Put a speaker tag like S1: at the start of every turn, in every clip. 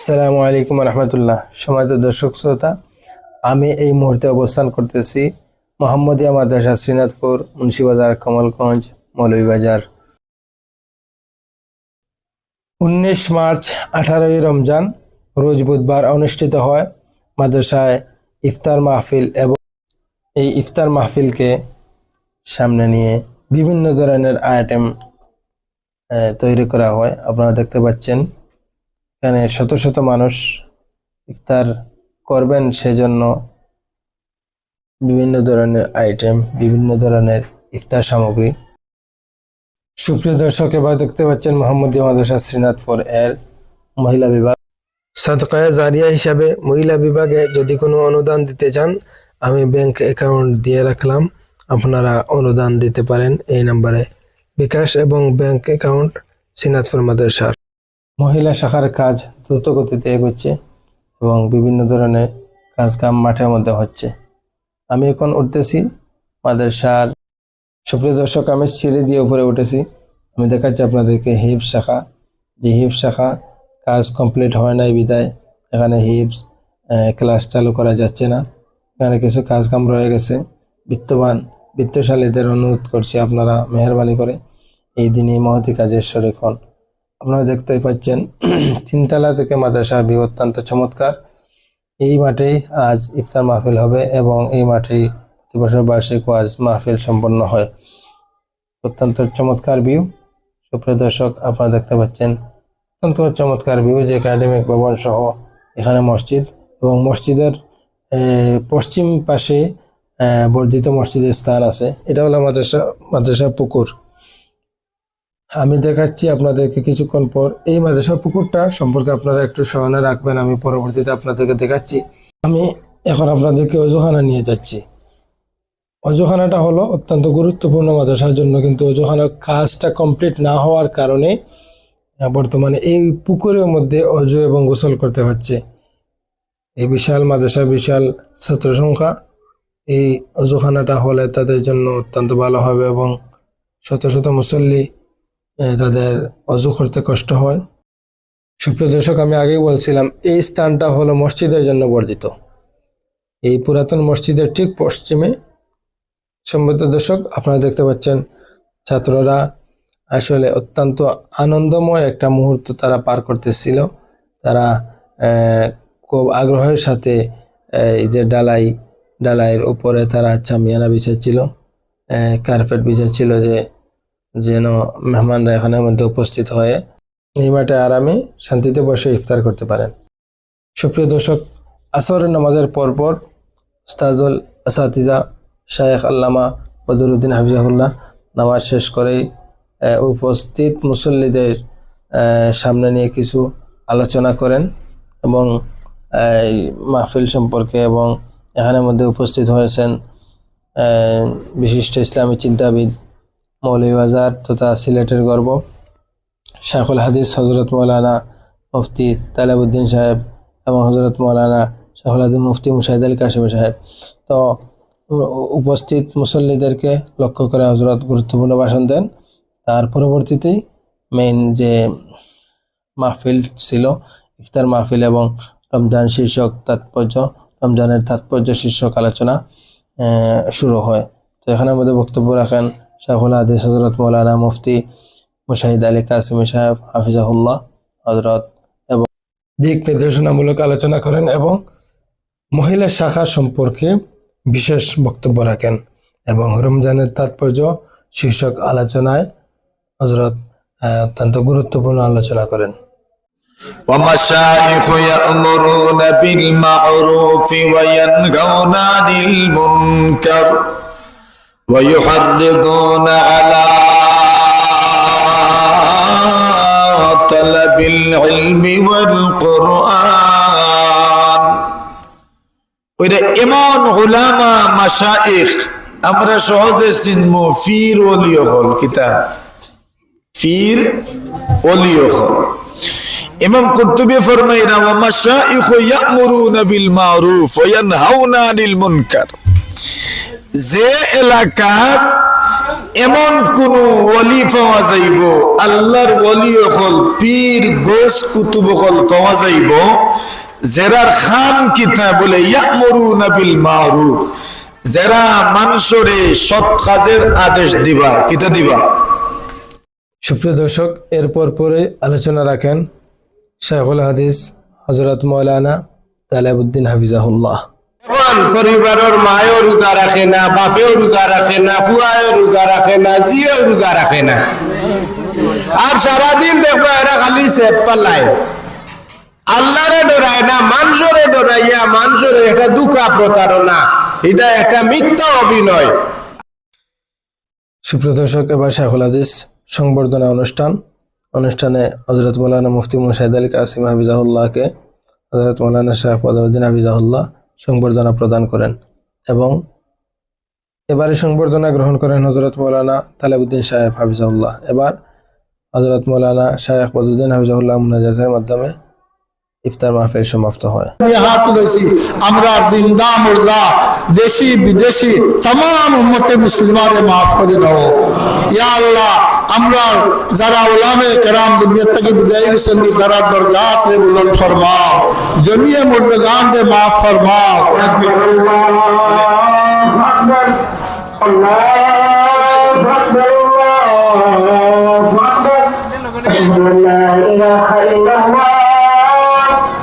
S1: আসসালামু আলাইকুম রহমতুল্লাহ। সময়ত দর্শক শ্রোতা, আমি এই মুহূর্তে অবস্থান করতেছি মোহাম্মদিয়া মাদ্রাসা শ্রীনাথপুর, মুন্সিবাজার, কমলগঞ্জ, মৌলভীবাজার। উনিশ মার্চ আঠারোই রমজান, রোজ বুধবার অনুষ্ঠিত হয় মাদ্রাসায় ইফতার মাহফিল এবং এই ইফতার মাহফিলকে সামনে নিয়ে বিভিন্ন ধরনের আইটেম তৈরি করা হয়। আপনারা দেখতে পাচ্ছেন এখানে শত শত মানুষ ইফতার করবেন সেজন্য বিভিন্ন ধরনের আইটেম বিভিন্ন ধরনের ইফতার সামগ্রী। সুপ্রিয় দর্শক, এবার দেখতে পাচ্ছেন মোহাম্মদ মাদ্রাসা শ্রীনাথপুর এর মহিলা বিভাগ। সদকায় জারিয়া হিসাবে মহিলা বিভাগে যদি কোনো অনুদান দিতে চান, আমি ব্যাংক অ্যাকাউন্ট দিয়ে রাখলাম। আপনারা অনুদান দিতে পারেন। এই নাম্বারে বিকাশ এবং ব্যাংক অ্যাকাউন্ট শ্রীনাথপুর মাদ্রাসার। মহিলা শাখার কাজ দ্রুত গতিতে এগোচ্ছে এবং বিভিন্ন ধরনের কাজ কাম মাঠের মধ্যে হচ্ছে। আমি এখন উঠতেছি মাদ্রাসার সুপ্রিয় দর্শক, আমি সিঁড়ি দিয়ে উপরে উঠেছি। আমি দেখাচ্ছি আপনাদেরকে হিপস শাখা। যে হিপস শাখা কাজ কমপ্লিট হয় নাই বিদায়। এখানে হিপস ক্লাস চালু করা যাচ্ছে না। এখানে কিছু কাজ কাম রয়ে গেছে। বিত্তবান, বিত্তশালীদের অনুরোধ করছি আপনারা মেহরবানি করে এই দিনই মহতি কাজের শরিক আপনারা দেখতেই পাচ্ছেন, তিনতলা থেকে মাদ্রাসা ভিউ অত্যন্ত চমৎকার। এই মাঠেই আজ ইফতার মাহফিল হবে এবং এই মাঠেই প্রতি বছর বার্ষিক ওয়াজ মাহফিল সম্পন্ন হয়। অত্যন্ত চমৎকার ভিউ সুপ্রিয় দর্শক, আপনারা দেখতে পাচ্ছেন, অত্যন্ত চমৎকার ভিউ যে একাডেমিক ভবন সহ এখানে মসজিদ এবং মসজিদের পশ্চিম পাশে বর্ধিত মসজিদের স্থান আছে। এটা হলো মাদ্রাসা মাদ্রাসা পুকুর। আমি দেখাচ্ছি আপনাদেরকে কিছুক্ষণ পর। এই মাদ্রাসা পুকুরটা সম্পর্কে আপনারা একটু স্মরণে রাখবেন, আমি পরবর্তীতে আপনাদেরকে দেখাচ্ছি। আমি এখন আপনাদেরকে অজুখানা নিয়ে যাচ্ছি। অজুখানাটা হলো অত্যন্ত গুরুত্বপূর্ণ মাদ্রাসার জন্য, কিন্তু অজুখানার কাজটা কমপ্লিট না হওয়ার কারণে বর্তমানে এই পুকুরের মধ্যে অজু এবং গোসল করতে হচ্ছে। এই বিশাল মাদ্রাসা বিশাল ছাত্র সংখ্যা, এই অজুখানাটা হলে তাদের জন্য অত্যন্ত ভালো হবে এবং শত শত মুসল্লি তাদের অজু করতে কষ্ট হয়। সুপ্রিয় দর্শক, আমি আগেই বলছিলাম, এই স্থানটা হলো মসজিদের জন্য বর্ধিত এই পুরাতন মসজিদের ঠিক পশ্চিমে, সম্মত দর্শক, আপনারা দেখতে পাচ্ছেন ছাত্ররা আসলে অত্যন্ত আনন্দময় একটা মুহূর্ত তারা পার করতেছিল। তারা খুব আগ্রহের সাথে এই যে ডালাই, ডালাইয়ের উপরে তারা চামিয়ানা বিছাচ্ছিল কার্পেট বিছাচ্ছিল যে যেন মেহমানরা এখানের মধ্যে উপস্থিত হয়ে এই মাঠে আরামে শান্তিতে বসে ইফতার করতে পারেন। সুপ্রিয় দর্শক, আসরের নামাজের পরপর উস্তাজুল আসাতিজা শায়েখ আল্লামা বদরুদ্দিন হাফিজাহুল্লাহ নামাজ শেষ করেই উপস্থিত মুসল্লিদের সামনে নিয়ে কিছু আলোচনা করেন এবং মাহফিল সম্পর্কে এবং এখানের মধ্যে উপস্থিত হয়েছেন বিশিষ্ট ইসলামী চিন্তাবিদ মৌলভীবাজার তথা সিলেটের গর্ব। শাহুল হাদিস হজরত মৌলানা মুফতি তালেবুদ্দিন সাহেব এবং হজরত মৌলানা শাহুল হাদিস মুফতি মুশাহিদ আল কাশিম সাহেব। তো উপস্থিত মুসল্লিদেরকে লক্ষ্য করে হজরত গুরুত্বপূর্ণ ভাষণ দেন। তার পরবর্তীতেই মেইন যে মাহফিল ছিল, ইফতার মাহফিল এবং রমজান শীর্ষক তাৎপর্য, রমজানের তাৎপর্য শীর্ষক আলোচনা শুরু হয়। তো এখানের মধ্যে বক্তব্য রাখেন শাহুল হাদিস হজরত মৌলানা মুফতি মুশাহিদ আলী কাসিমি সাহেব হাফিজাহুল্লাহ হজরত এবং দিক নির্দেশনামূলক আলোচনা করেন এবং মহিলা শাখা সম্পর্কে বিশেষ বক্তব্য রাখেন এবং রমজানের তাৎপর্য শীর্ষক আলোচনায় হজরত আহ, অত্যন্ত গুরুত্বপূর্ণ আলোচনা করেন
S2: ومشايخ يأمرون بالمعروف وينهون عن المنكر ويحرضون على طلب العلم والقرآن ওইটা এমন উলামা মাশাইখ আমরা সহজে চিনবো ফির ওলিও হল কিতাব ফির ওলিও হল ইমাম কুতুবি ফরমাইরা ওয়া মাশাইখু ইয়ামুরুনা বিল মারুফ ওয়া ইয়ানহাউনা আনিল মুনকার যে এলাকার এমন কোন ওলি পাওয়া যাইব, আল্লাহর ওলি অকল পীর গোস কুতুব অকল পাওয়া যাইব, জেরার খান কিতা বলে, ইয়ামরুনা বিল মারুফ। যারা মানুষরে সৎ কাজের আদেশ দিবা, কিতা দিবা?
S1: সুপ্রিয় দর্শক এরপর পরে আলোচনা রাখেন শেখুল হাদিস হজরত মৌলানা তালেবুদ্দিন হাফিজাহুল্লাহ।
S3: এখন পরিবারের মায়ও রোজা রাখে না, বাপেও রোজা রাখে না, ফুয়াও রোজা রাখে না, জিও রোজা রাখে না। আর সারাদিন দেখব এরা খালি সেপ পাল্লায় আল্লাহরে ডরায় না, মানুষরে ডরাইয়া একটা দুঃখা প্রতারণা, এটা একটা মিথ্যা অভিনয়।
S1: সুপ্রিয় দর্শক, এবার শেখুল হাদিস সংবর্ধনা অনুষ্ঠান। অনুষ্ঠানে হজরত মৌলানা মুফতি মুশাহিদ আলী কাসিম হাফিজাহুল্লাহকে হজরত মৌলানা শাহ পদাউদ্দিন সংবর্ধনা প্রদান করেন এবং এবারে সংবর্ধনা গ্রহণ করেন হজরত মৌলানা তালেবুদ্দিন সাহেব হাফিজাউল্লাহ এবার হজরত মৌলানা শাহেখ বদুদ্দিন হাফিজাউল্লাহ মুনাজাতের মাধ্যমে ইফতার মাহফিল সমাপ্ত হয়
S4: আমি হাত তুলেছি আমরা জিন্দা মুর্দা দেশি বিদেশি তাম উম্মতে মুসলিমারে মাফ করে দাও ইয়া আল্লাহ আমরা যারা ওলামে কেরাম দুনিয়া থেকে বিদায় গেছেন তারা দরজাত রে বুলন্দ ফরমাও জমিয়ে মুর্দগান রে মাফ ফরমাও
S5: أشهد أن لا إله إلا الله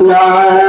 S5: أكبر